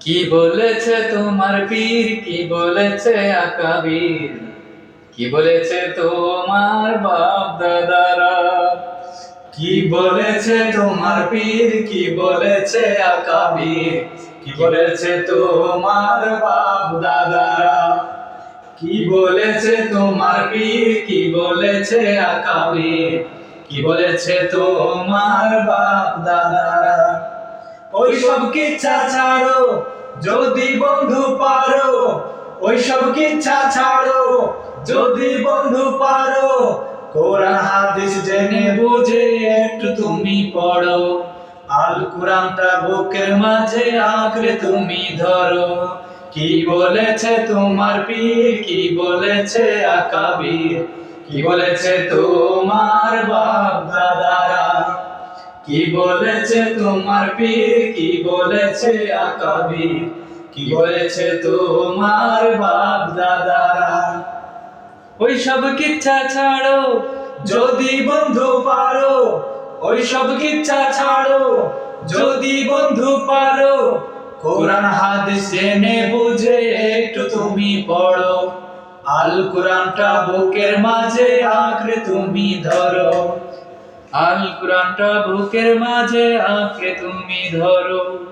কি বলেছে তোমার পীর? কি বলেছে আকাবির? কি বলেছে তোমার বাপ দাদারা কি বলেছে তোমার পীর? কি বলেছে আকাবির? কি বলেছে তোমার বাপ দাদারা কি বলেছে তোমার পীর? কি বলেছে আকাবির? কি বলেছে তোমার বাপ দাদারা ওই সব কিচ্ছা ছাড়ো, যদি বন্ধু পারো ওই সব কিচ্ছা ছাড়ো, যদি বন্ধু পারো, কোরআন হাদিস জেনে বুঝে একটু তুমি পড়ো, আল কোরআনটা বুকের মাঝে আঁকড়ে তুমি ধরো। কি বলেছে তোমার পীর? কি বলেছে আকাবির? কি বলেছে তোমার কি বলেছে তোমার পীর? কি বলেছে আকাবির কি বলেছে তোমার বাপ দাদারা? ওই সব কিচ্ছা ছাড়ো, যদি বন্ধু পারো ওই সব কিচ্ছা ছাড়ো, যদি বন্ধু পারো, কোরআন হাদিস জেনে বুঝে একটু তুমি পড়ো আল কোরআনটা বুকের মাঝে আঁকড়ে তুমি ধরো। আল কোরআনটা বুকের মাঝে আঁকড়ে তুমি ধরো।